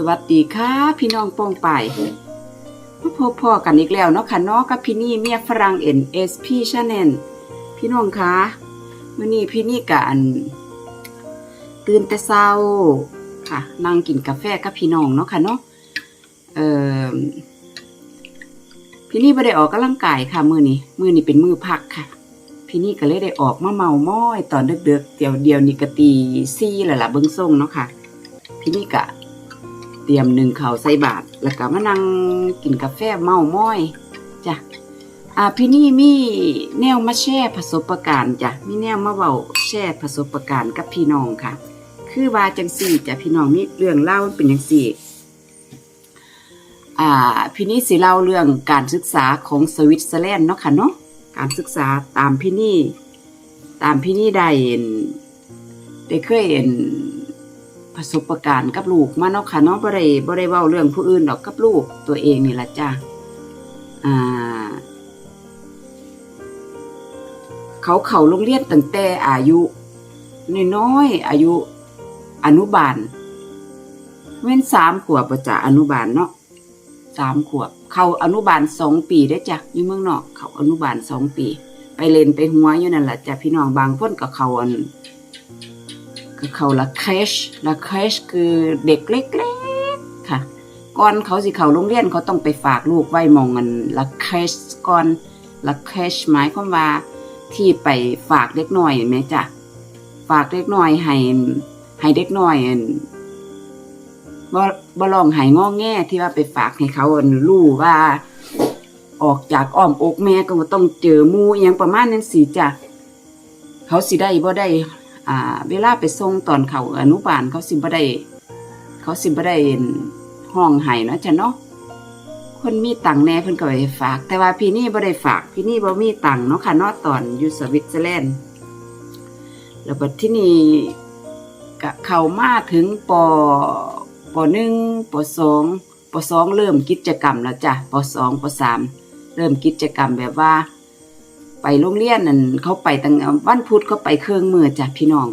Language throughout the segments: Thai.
สวัสดีค่ะ พี่น้องโป้งไปมาพบพ่อกันอีกแล้วเนาะค่ะเนาะกับพี่นี่เมียฝรั่งเอ็นเอสพีชาแนลพี่น้องคะมื่อนี้พี่นี่กันตื่นแต่เช้าค่ะนั่งกินกาแฟกับพี่น้องเนาะค่ะเนาะเอ่อพี่นี่ไม่ได้ออกกำลังกายค่ะมือนี้มือนี้เป็นมือพักค่ะ พี่นี่ก็เลยได้ออกมาเมาม้อย ตอนเด็กๆเดี๋ยวเดียวนี่กตีซี่แหละล่ะเบิ้งส่งเนาะค่ะ พี่นี่กะ เตรียมหนึ่งเขาวใส่บาตรแล้วก็มานั่งกินกาแฟเมาม้อยจ้ะอ่าพี่นี่มีแนวมาแชร์ประสบการณ์จ้ะมีแนวมาเว้าแชร์ประสบการณ์กับพี่น้องค่ะ คือว่าจังสี่จ้ะพี่น้องมีเรื่องเล่าเป็นจังสี่อ่าพี่นี่สิเล่าเรื่องการศึกษาของสวิตเซอร์แลนด์เนาะค่ะเนาะการศึกษาตามพี่นี่ ตามพี่นี่ได้เห็นได้เคยเห็น ประสบการณ์กับลูกมาเนาะค่ะเนาะบ่ได้บ่ได้เว้าเรื่องผู้อื่นดอกกับลูกตัวเองนี่ล่ะจ้าอ่า เขาเข้าโรงเรียนตั้งแต่อายุน้อยๆอายุอนุบาลเว้นสามขวบบ่จ้ะอนุบาลเนาะสามขวบ เข้าอนุบาลสองปีได้จ้ะอยู่เมืองนอก เข้าอนุบาลสองปี ไปเล่นไปหัวอยู่นั่นแหละจ้ะพี่น้องบางคนก็เข้าอัน ก็เขาละเคชละเคชคือเด็กเล็กๆค่ะก่อนเขาสิเขาโรงเรียนเขาต้องไปฝากลูกไว้มองเงินละเคชก่อนละเคชหมายความว่าที่ไปฝากเด็กน้อยแม่จ้ะฝากเด็กน้อยให้ให้เด็กน้อยบ่บ่ลองให้งอแงที่ว่าไปฝากให้เขารู้ว่า ออกจากอ้อมอกแม่ก็ต้องเจอมูอหยังประมาณนั้นสิจ้ะเขาสิได้บ่ได้ อ่า เวลาไปส่งตอนเขาอนุบาลเขาสิบ่ได้เขาสิบ่ได้ห้องไห้เนาะจ้ะเนาะคนมีตังแน่เพิ่นก็ไปฝาก แต่ว่าพี่นี่บ่ได้ฝาก พี่นี่บ่มีตังเนาะค่ะเนาะตอนอยู่สวิตเซอร์แลนด์แล้วบัดที่นี่ก็เข้ามาถึงปปหนึ่งปสองปสองเริ่มกิจกรรมแล้วจ้ะปสองปสามเริ่มกิจกรรมแบบว่า ไปโรงเรียนนั่นเขาไปตั้งวันพุธเขาไปเครื่องมือจ้ะพี่น้อง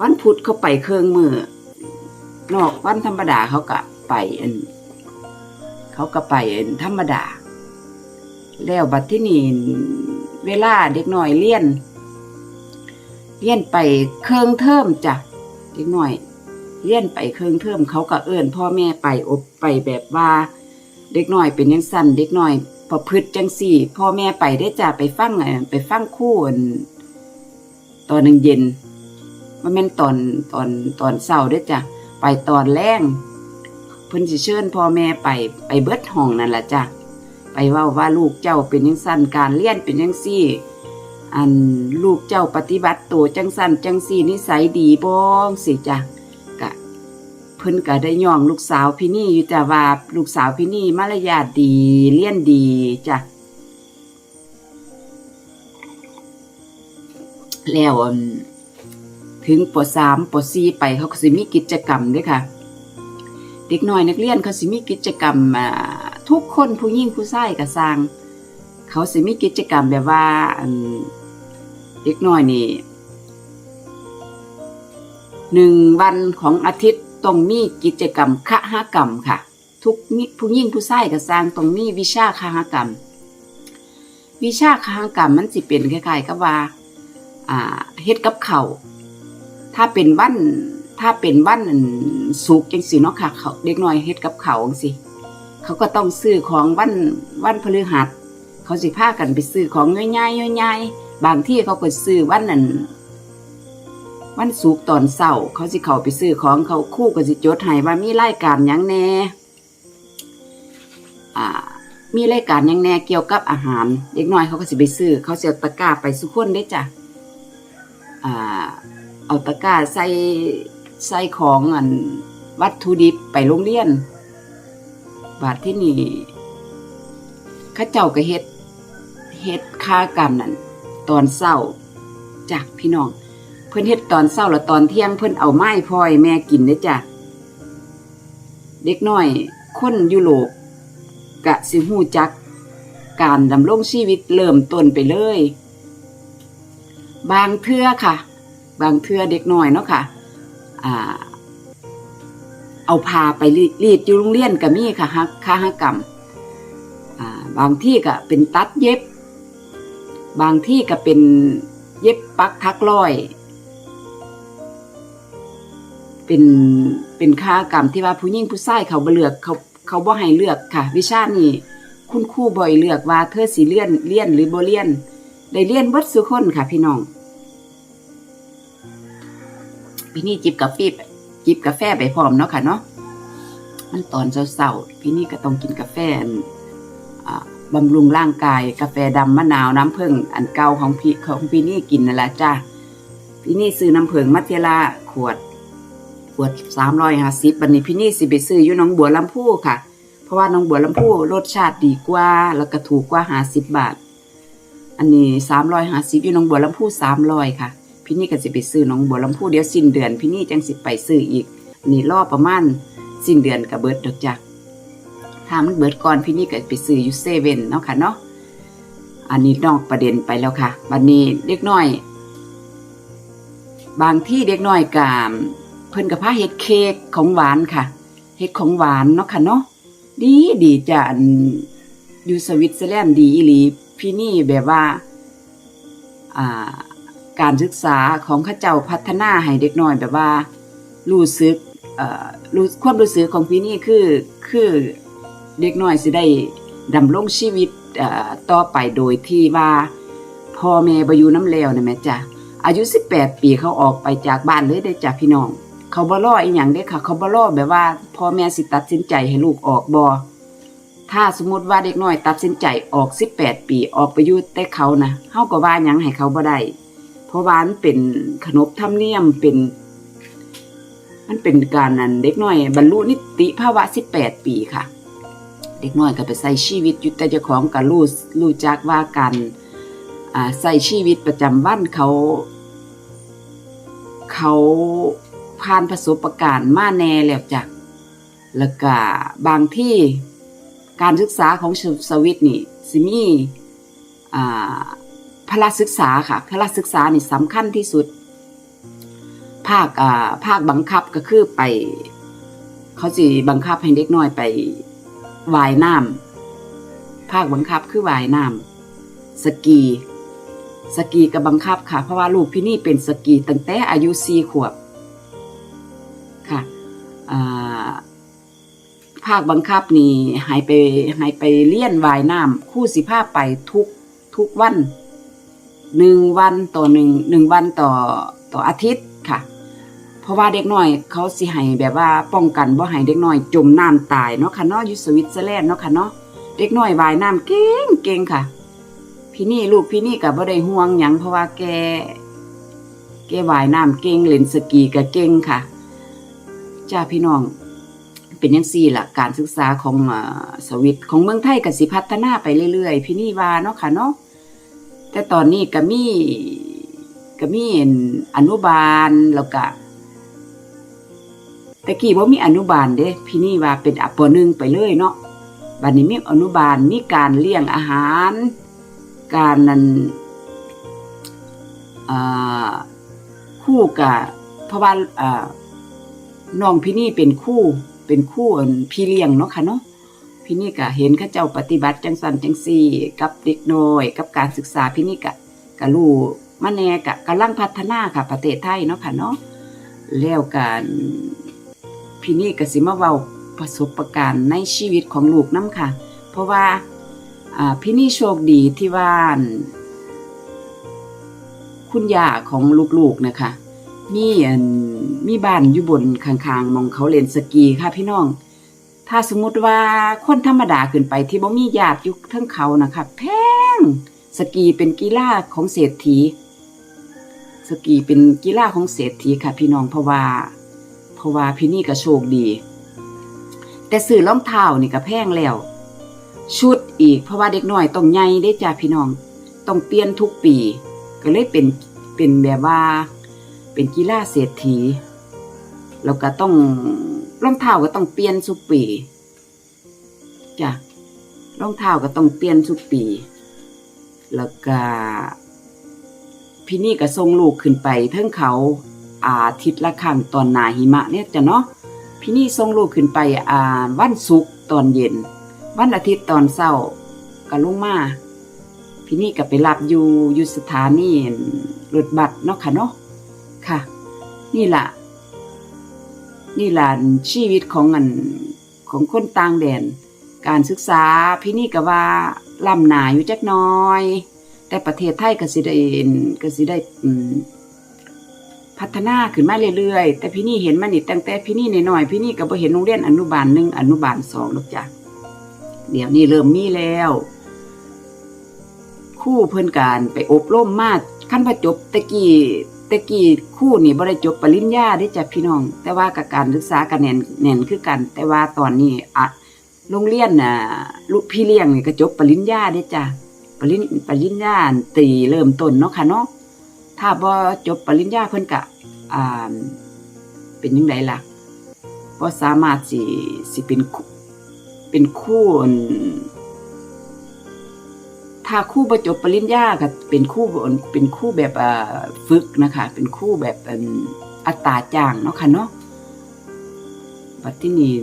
วันพุธเขาไปเครื่องมือนอกวันธรรมดาเขาก็ไปอันเขาก็ไปอันธรรมดา แล้วบัดที่นี่เวลาเด็กหน้อยเรียนเรียนไปเครื่องเทอมจ้ะเด็กหน้อยเรียนไปเครื่องเทอมเขาก็เอิ้นพ่อแม่ไปอบไปแบบว่า เด็กหน้อยเป็นยังสั้นเด็กหน้อย ประพฤติจังสี่ พ่อแม่ไปได้จ้ะไปฟังเอ่อไปฟังคู่ตอนหนึ่งเย็นมันแม่นตอนตอนตอนเช้าได้จ้ะไปตอนแรงเพิ่นสิเชิญพ่อแม่ไปไปเบิดห้องนั่นละจ้ะไปว่าว่าลูกเจ้าเป็นจังสั้นการเรียนเป็นจังซี่ อันลูกเจ้าปฏิบัติตัวจังสั้นจังซี่นิสัยดีบ่สิจ้ะ เพิ่นก็ได้ย่องลูกสาวพี่นี่อยู่แต่ว่าลูกสาวพี่นี่มารยาทดีเลี้ยนดีจ้ะแล้วถึงปสามปสี่ไปเขาก็สิมีกิจกรรมด้วยค่ะ เด็กน้อยนักเรียนเขาสิมีกิจกรรมทุกคนผู้หญิงผู้ชายก็สร้าง เขาสิมีกิจกรรมแบบว่าเด็กน้อยนี่หนึ่งวันของอาทิตย์ ต้องมีกิจกรรมคหกรรมค่ะ ทุกผู้ยิ่งผู้ชายก็สร้างต้องมีวิชาคหกรรม วิชาคหกรรมมันสิเป็นคล้ายๆกับว่าเฮ็ดกับเขาถ้าเป็นวันถ้าเป็นวันอั่นสุกจังสิเนาะค่ะเขาเด็กน้อยเฮ็ดกับเขาจังสิเขาก็ต้องซื้อของวันวันพฤหัสเขาสิพากันไปซื้อของง่ายๆง่ายๆบางที่เขาก็ซื้อวันนั้น วันศุกตอนเช้าเขาสิเขาไปซื้อของเขาคู่ก็สิจดให้ว่ามีรายการยังแน่อ่า มีรายการยังแน่เกี่ยวกับอาหารเด็กน้อยเขาก็สิไปซื้อ เขาเสิเอาตะกร้าไปสุกคนได้จ้ะอ่า เอาตะกร้าใส่ใส่ของอันวัตถุดิบไปโรงเรียน บาดที่นี่ข้าเจ้าก็เฮ็ดเฮ็ดค่ากรรมนั่นตอนเช้าจากพี่น้อง เพิ่นเฮ็ดตอนเช้าล้วตอนเที่ยงเพิ่นเอาไม้พลอยแม่กินเด้จ้ะเด็กน้อย คนยุโรปกะสิฮู้จัก การดำรงชีวิตเริ่มต้นไปเลย บางเทื่อค่ะ บางเทื่อเด็กน้อยเนาะค่ะอ่าเอาพาไปรีดอยู่โรงเรียนก็มีค่ะฮักค่าหกรรมบางที่ก็เป็นตัดเย็บ บางที่ก็เป็นเย็บปักทักร้อย เป็นเป็นค่ากรรมที่ว่าผู้หญิงผู้ชายเขาบ่เลือกเขาเขาบ่ให้เลือกค่ะ วิชานี้คุณครูบ่ให้เลือกว่าเธอสิเรียนเรียนหรือบ่เรียนได้เรียนเบิดสุคนค่ะ พี่น้องพี่นี่จิบกาแฟจิบกาแฟไปพร้อมเนาะค่ะเนาะมันตอนเช้าๆพี่นี่ก็ต้องกินกาแฟอ่าบำรุงร่างกาย กาแฟดำมะนาวน้ำผึ้งอันเก่าของพี่ของพี่นี่กินนั่นแหละจ้าพี่นี่ซื้อน้ำผึ้งมัทเทลาขวด ขวดสามร้อยห้าสิบวันนี้พี่นี่สิไปซื้ออยู่น้องบัวลำพูค่ะ เพราะว่าน้องบัวลำพูรสชาติดีกว่า แล้วก็ถูกกว่าห้าสิบบาท อันนี้สามร้อยห้าสิบอยู่น้องบัวลำพูสามร้อยค่ะ พี่นี่ก็สิไปซื้อน้องบัวลำพูเดี๋ยวสิ้นเดือน พี่นี่จังสิไปซื้ออีกอันนี่รอประมาณสิ้นเดือนกับเบิดดอกจ้ะถ้ามันเบิดก่อนพี่นี่ก็ไปซื้ออยู่เซเว่นเนาะค่ะเนาะอันนี้นอกประเด็นไปแล้วค่ะ บัดนี้เล็กน้อย บางที่เด็กน้อยกาม เพิ่นกับพาเฮ็ดเค้กของหวานค่ะเฮ็ดของหวานเนาะค่ะเนาะดีดีจ้ะอยู่สวิตเซอร์แลนด์ดีอีหลีพี่นี่แบบว่าอ่าการศึกษาของข้าเจ้าพัฒนาให้เด็กน้อยแบบว่ารู้สึกรู้ความรู้สึกของพี่นี่คือคือเด็กน้อยสิได้ดำรงชีวิตต่อไปโดยที่ว่าพ่อแม่บ่อยู่น้ำแล้วนะแม่จ้ะอายุ 18 ปีเขาออกไปจากบ้านเลยได้จ้ะพี่น้อง เขาบ่รออีหยังเด้ค่ะ เขาบ่รอแบบว่าพ่อแม่สิตัดสินใจให้ลูกออกบ่ถ้าสมมุติว่าเด็กน้อยตัดสินใจออก 18 ปีออกไปอยู่แต่เขานะเฮาก็ว่าหยังให้เขาบ่ได้เพราะว่ามันเป็นขนบธรรมเนียมเป็น มันเป็นการนั้นเด็กน้อย บรรลุนิติภาวะ 18 ปีค่ะ เด็กน้อยก็ไปใช้ชีวิตอยู่แต่เจ้าของก็รู้รู้จักว่าการอ่าใช้ชีวิตประจำวันเขา เขา ผ่านประสบการณ์มาแน่แล้วจ้ะแล้วก็บางที่การศึกษาของสวิตนี่สิมีอ่าพละศึกษาค่ะพละศึกษานี่สำคัญที่สุด ภาคอ่าภาคบังคับก็คือไป เขาสิบังคับให้เด็กน้อยไปว่ายน้ำภาคบังคับคือว่ายน้ำสกีสกีกับบังคับค่ะ เพราะว่าลูกพี่นี่เป็นสกีตั้งแต่อายุสี่ขวบ ภาคบังคับนี่ให้ไปให้ไปเลี้ยนว่ายน้ำคู่สิภาพไปทุกทุกวันหนึ่งวันต่อหนึ่งหนึ่งวันต่อต่ออาทิตย์ค่ะ เพราะว่าเด็กน้อยเขาสิให้แบบว่าป้องกันบ่ให้เด็กน้อยจมน้ำตายเนาะค่ะเนาะยู่สวิตเซอร์แลนด์เนาะค่ะเนาะเด็กน้อยว่ายน้ำเก่งเก่งค่ะ พี่นี่ลูกพี่นี่ก็บ่ได้ห่วงหยังเพราะว่าแกแกว่ายน้ำเก่งเล่นสกีก็เก่งค่ะจ้าพี่น้อง เป็นจังซี่ละการศึกษาของสวิตของเมืองไทยก็สิพัฒนาไปเรื่อยๆ พี่นี่ว่าเนาะค่ะเนาะแต่ตอนนี้ก็มีก็มีอนุบาลแล้วก็แต่กี้บ่ามีอนุบาลเด้พี่นี่ว่าเป็นอัปปหนึ่งไปเลยเนาะบัดนี้มีอนุบาลมีการเลี้ยงอาหาร การนั้นคู่กับเพราะว่าน้องพี่นี่เป็นคู่ เป็นคู่อนพี่เลี้ยงเนาะค่ะเนาะพี่นี่ก็เห็นข้าเจ้าปฏิบัติจังสันจังซี่กับเด็กน้อยกับการศึกษาพี่นี่ก็ก็รู้มาแน่ก็กำลังพัฒนาค่ะ ประเทศไทยเนาะค่ะเนาะแล้วการพี่นี่ก็สิมาเว้าประสบการณ์ในชีวิตของลูกนํค่ะ เพราะว่าพี่นี่โชคดีที่ว่านคุณย่าของลูกๆนะคะ มีอันมีบ้านอยู่บนข้างๆมองเขาเล่นสกีค่ะพี่น้อง ถ้าสมมุติว่าคนธรรมดาขึ้นไปที่บ่มีญาติอยู่ทั้งเขานะคะแพงสกีเป็นกีฬาของเศรษฐี สกีเป็นกีฬาของเศรษฐีค่ะ พี่น้องเพราะว่าเพราะว่าพี่นี่ก็โชคดี แต่ซื้อรองเท้านี่ก็แพงแล้ว ชุดอีกเพราะว่าเด็กน้อยต้องใหญ่ได้จ้าพี่น้อง ต้องเปลี่ยนทุกปี ก็เลยเป็นเป็นแบบว่า เป็นกีฬาเศรษฐีแล้วก็ต้องรองเท้าก็ต้องเปลี่ยนทุกปีจ้ะรองเท้าก็ต้องเปลี่ยนทุกปี แล้วก็พี่นี่ก็ส่งลูกขึ้นไปเทิงเขาอาทิตย์ละครั้งตอนหนาหิมะเนี่ยจ้ะเนาะพี่นี่ส่งลูกขึ้นไปอ่าวันศุกร์ตอนเย็น วันอาทิตย์ตอนเช้าก็ลงมาพี่นี่ก็ไปรับอยู่อยู่สถานีรถบัสเนาะค่ะเนาะ ค่ะ นี่ล่ะ นี่ล่ะชีวิตของอันของคนต่างแดน การศึกษาพี่นี่ก็ว่าล่ำหนาอยู่จักน้อย แต่ประเทศไทยก็สิได้ก็สิได้พัฒนาขึ้นมาเรื่อยๆ แต่พี่นี่เห็นมานี่ตั้งแต่พี่นี่น้อยๆพี่นี่ก็บ่เห็นโรงเรียนอนุบาลหนึ่งอนุบาลสองหรอกจ้ะเดี๋ยวนี้เริ่มมีแล้วคู่เพิ่อนการไปอบรมมาขั้นว่าจบตะกี้ ตะกี้คู่นี่บ่ได้จบปริญญาเด้จ้ะพี่น้อง แต่ว่ากับการศึกษาก็แน่นแน่นคือกัน แต่ว่าตอนนี้อะโรงเรียนน่ะลูกพี่เลี้ยงนี่ก็จบปริญญาเด้จ้ะปริญปริญญาตีเริ่มต้นเนาะค่ะเนาะถ้าบ่จบปริญญาเพิ่นก็อ่าเป็นจังไดล่ะบ่สามารถสิสิเป็นเป็นคู่ ถ้าครูบ่จบปริญญาก็เป็นคู่เป็นครูแบบฝึกนะคะ เป็นครูแบบอัตราจ้างเนาะค่ะเนาะบัดทีนี้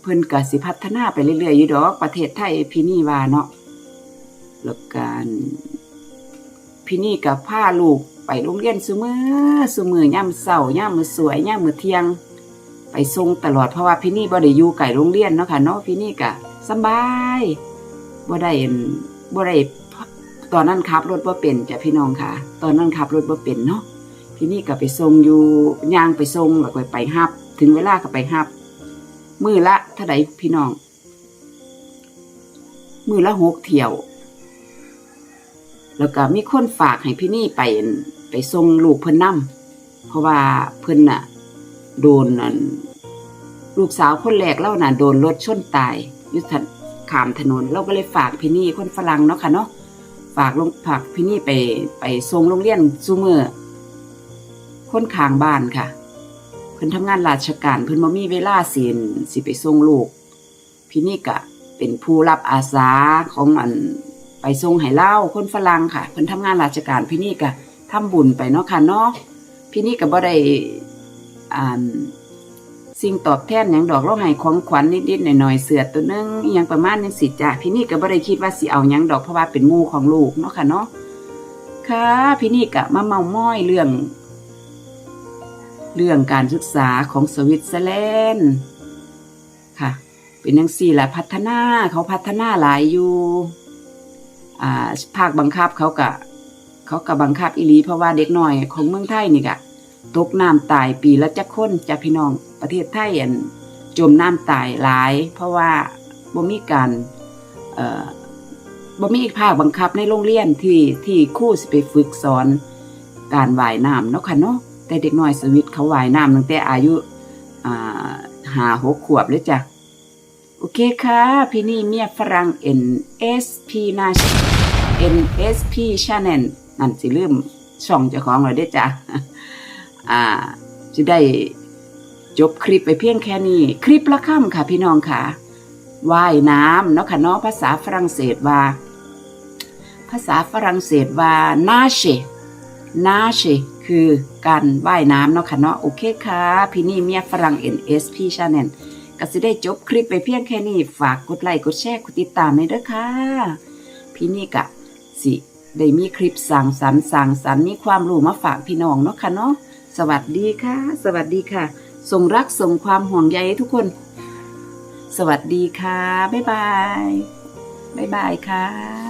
เพิ่นก็สิพัฒนาไปเรื่อยๆอยู่ดอกประเทศไทยพี่นี่ว่าเนาะแล้วการพี่นี่กับพาลูกไปโรงเรียนซุมือซุมือย่ำเสาย่ำมือสวยย่ำมือเที่ยง ไปส่งตลอดเพราะว่าพี่นี่บ่ได้อยู่ไกลโรงเรียนเนาะค่ะเนาะพี่นี่ก็สบายบ่ได้ บ่ได้ตอนนั้นขับรถบ่เป็นจ้ะพี่น้องค่ะ ตอนนั้นขับรถบ่เป็นเนาะพี่นี่ก็ไปส่งอยู่ย่างไปส่งแล้วก็ไปฮับ ถึงเวลาก็ไปฮับ มือละเท่าใดพี่น้อง มือละหกเที่ยว แล้วก็มีคนฝากให้พี่นี่ไปไปส่งลูกเพิ่นนํเพราะว่าเพิ่นน่ะ โดนนั่นลูกสาวคนแรกเล่าน่ะโดนรถชนตายอยุทธ ขามถนน เราก็เลยฝากพี่นี่คนฝรั่งเนาะค่ะเนาะฝากลงฝากพี่นี่ไปไปส่งโรงเรียนซูเมอร์คนข้างบ้านค่ะ เพิ่นทำงานราชการเพิ่นบ่มีเวลาสินสิไปส่งลูก พี่นี่ก็เป็นผู้รับอาสาของอันไปส่งให้เล่าคนฝรั่งค่ะ เพิ่นทำงานราชการพี่นี่ก็ทำบุญไปเนาะค่ะเนาะพี่นี่ก็บ่ได้อ่า สิ่งตอบแทนหยังดอกเราให้ของขวัญนิดๆหน่อยๆเสือตัวนึงอหยังประมาณนี้สิจ้ะพี่นี่ก็บ่ได้คิดว่าสิเอาหยังดอกเพราะว่าเป็นมู่ของลูกเนาะค่ะเนาะค่ะพี่นี่ก็มาเมาม้อยเรื่อง เรื่องการศึกษาของสวิตเซอร์แลนด์ค่ะ เป็นจังซี่ละพัฒนาเขาพัฒนาหลายอยู่อ่าภาคบังคับเขากะเขากะบังคับอีหลีเพราะว่าเด็กหน้อยของเมืองไทยนี่กะ ตกน้ำตายปีละจักคนจ้ะพี่น้องประเทศไทยอันจมน้ำตายหลาย เพราะว่าบ่มีการเอ่อบ่มีภาคบังคับในโรงเรียนที่ที่ครูสิไปฝึกสอนการว่ายน้ำเนาะค่ะเนาะแต่เด็กน้อยสวิตเขาว่ายน้ำตั้งแต่อายุอาห้าหกขวบเลยจ้ะโอเคค่ะ พี่นี่เมียฝรั่ง NSP นา NSP Channel นั่นสิลืมช่องเจ้าของเลยเด้จ้ะ อ่าจะได้จบคลิปไปเพียงแค่นี้ คลิปละค่ำค่ะพี่น้องค่ะว่ายน้ำเนาะค่ะเนาะภาษาฝรั่งเศสว่า ภาษาฝรั่งเศสว่า nage nage คือการว่ายน้ำเนาะค่ะเนาะโอเคค่ะพี่นี่เมียฝรั่ง NSP Channel ก็สิได้จบคลิปไปเพียงแค่นี้ ฝากกดไลค์กดแชร์กดติดตามให้ด้วยค่ะ พี่นี่กะสิได้มีคลิปสั่งสรรสั่งสรรมีความรู้มาฝากพี่น้องเนาะค่ะเนาะ สวัสดีค่ะ สวัสดีค่ะ ส่งรักส่งความห่วงใยให้ทุกคน สวัสดีค่ะ บ๊ายบาย บ๊ายบายค่ะ